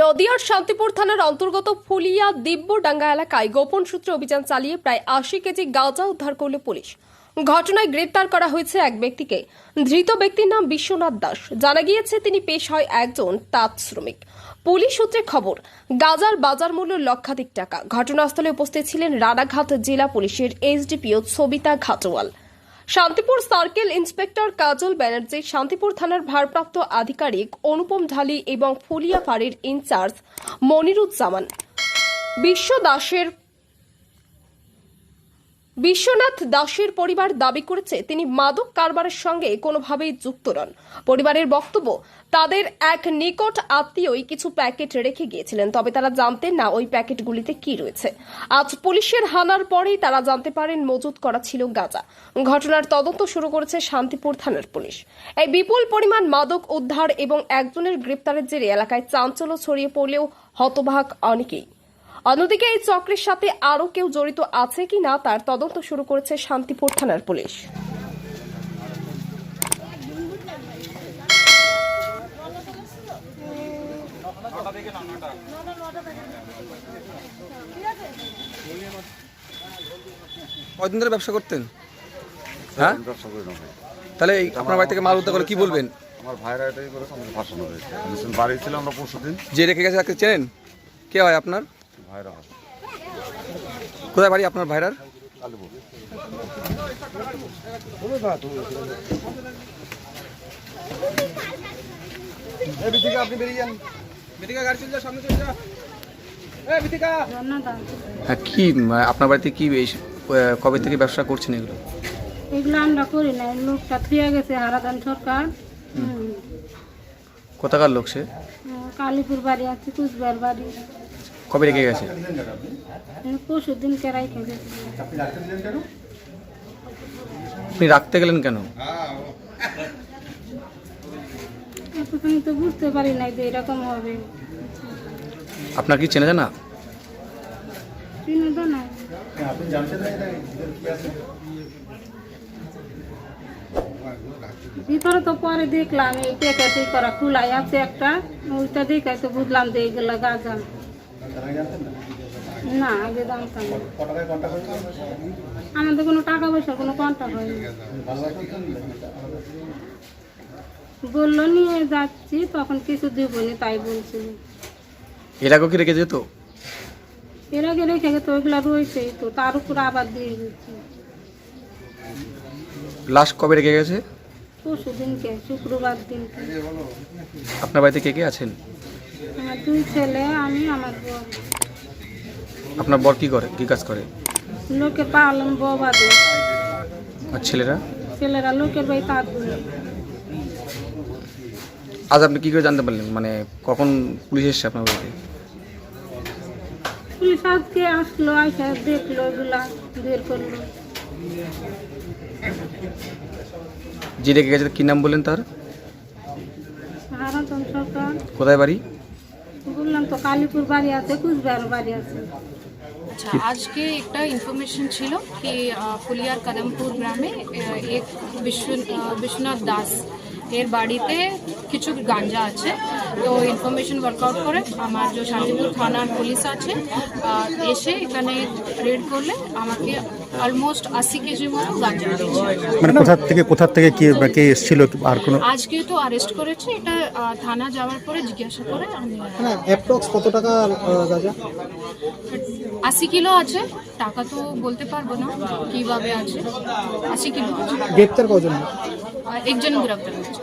নদিয়ার শান্তিপুর থানার অন্তর্গত ফুলিয়া দিব্যডাঙ্গা এলাকায় গোপন সূত্রে অভিযান চালিয়ে প্রায় আশি কেজি গাঁজা উদ্ধার করল পুলিশ। ঘটনায় গ্রেপ্তার করা হয়েছে এক ব্যক্তিকে। ধৃত ব্যক্তির নাম বিশ্বনাথ দাস। জানা গিয়েছে, তিনি পেশ হয় একজন তাঁত শ্রমিক। পুলিশ সূত্রে খবর, গাজার বাজার মূল্য লক্ষাধিক টাকা। ঘটনাস্থলে উপস্থিত ছিলেন রানাঘাট জেলা পুলিশের SDPO Sabita Ghatowal. Santipur circle inspector Kajal Banerjee, Santipur থানার ভারপ্রাপ্ত আধিকারিক অনুপম ঢালি এবং ফুলিয়া ফাঁড়ির ইনচার্জ মনিরুজ্জামান। বিশ্ব দাসের বিশ্বনাথ দাসের পরিবার দাবি করেছে তিনি মাদক কারবারের সঙ্গে কোনোভাবেই যুক্ত নন। পরিবারের বক্তব্য, তাদের এক নিকট আত্মীয়ই কিছু প্যাকেট রেখে গিয়েছিলেন, তবে তারা জানতেন না ওই প্যাকেটগুলিতে কি রয়েছে। আজ পুলিশের হানার পরেই তারা জানতে পারেন মজুত করা ছিল গাঁজা। ঘটনার তদন্ত শুরু করেছে শান্তিপুর থানার পুলিশ। এই বিপুল পরিমাণ মাদক উদ্ধার এবং একজনের গ্রেপ্তারের জেরে এলাকায় চাঞ্চল্য ছড়িয়ে পড়লেও হতবাক অনেকেই। অন্যদিকে এই চক্রের সাথে আরও কেউ জড়িত আছে কি না তার তদন্ত শুরু করেছে শান্তিপুর থানার পুলিশ। ধরে ব্যবসা করতেন? হ্যাঁ? ব্যবসা করি না তাহলে এই আপনার বাড়ি থেকে মাল উদ্ধার করে কি বলবেন? আমার ভাইরা এটাই করেছে আমাকে ভাসানো হয়েছে। বাড়ি ছিলাম আমরা পরশু দিন যে রেখে গেছে তাকে চেনেন? কে হয় আপনার? ভাইরা কোথায় বাড়ি আপনার ভাইরার? হ্যাঁ কি আপনার বাড়িতে কি কবে থেকে ব্যবসা করছেন এগুলো? এগুলো আমরা করি না লোকটা থুয়ে গেছে হারাদান সরকার। কোথাকার লোক সে? কালীপুর বাড়ি আছে কুচবিহার বাড়ি। কবে রেখে গেছে? খেয়ে আপনি রাখতে গেলেন কেন? তো বুঝতে পারি নাই যে এরকম হবে। আপনার কি চেনা জানা? চিনে নাই ভিতরে তো পরে দেখলাম এই প্যাকেটে করা খোলাই আছে একটা। ওইটা দেখে তো বুঝলাম যে এইগুলো গাঁজা। না আগে জানতাম না। আমাদের কোনো টাকা পয়সা কোনো কন্টাক্ট হয়নি। বলল নিয়ে যাচ্ছি। তখন কিছু দিবনি তাই বলছিল। এর কি রেখে যেত? এর আগে রেখে গেছে ওইগুলো রয়েছেই তো তার উপর আবার দিয়ে দিচ্ছি। লাস্ট কবে রেখে গেছে? পরশু দিনকে শুক্রবার দিনকে আপনার বাড়িতে কে কে আছেন? আমার দুই ছেলে আমি আমার বউ। আপনার বর কি করে? কি কাজ করে? লোকের পালন বাবা আর ছেলেরা? ছেলেরা লোকের বাড়ি তার আজ আপনি কি করে জানতে পারলেন? মানে কখন পুলিশ এসছে আপনার বাড়িতে? পুলিশ আজকে আসলো আইসা দেখল এগুলা বের করল। যে রেখে গেছে কি নাম বললেন তার? কোথায় বাড়ি? বললাম তো কালীপুর বাড়ি আছে কুচবিহার বাড়ি আছে। আচ্ছা আজকে একটা ইনফরমেশন ছিল কি ফুলিয়ার কদমপুর গ্রামে এক বিশ্ব বিশ্বনাথ দাস এর বাড়িতে কিছু গাঞ্জা আছে। তো ইনফরমেশন ওয়ার্কআউট করে আমার যে শান্তিপুর থানার পুলিশ আছে এসে এখানে রেড করলে আমাকে অলমোস্ট আশি কেজি মতো গাঞ্জা মানে কোথা থেকে কোথা থেকে কে কে এসেছিল আর কোনো আজকে তো অ্যারেস্ট করেছে এটা থানা যাওয়ার পরে জিজ্ঞাসা করে আমি অ্যাপ্রক্স কত টাকা গাজা? আশি কিলো আছে টাকা তো বলতে পারব না কীভাবে আছে। আশি কিলো আছে। গ্রেপ্তার কজন একজন গ্রেপ্তার হয়েছে।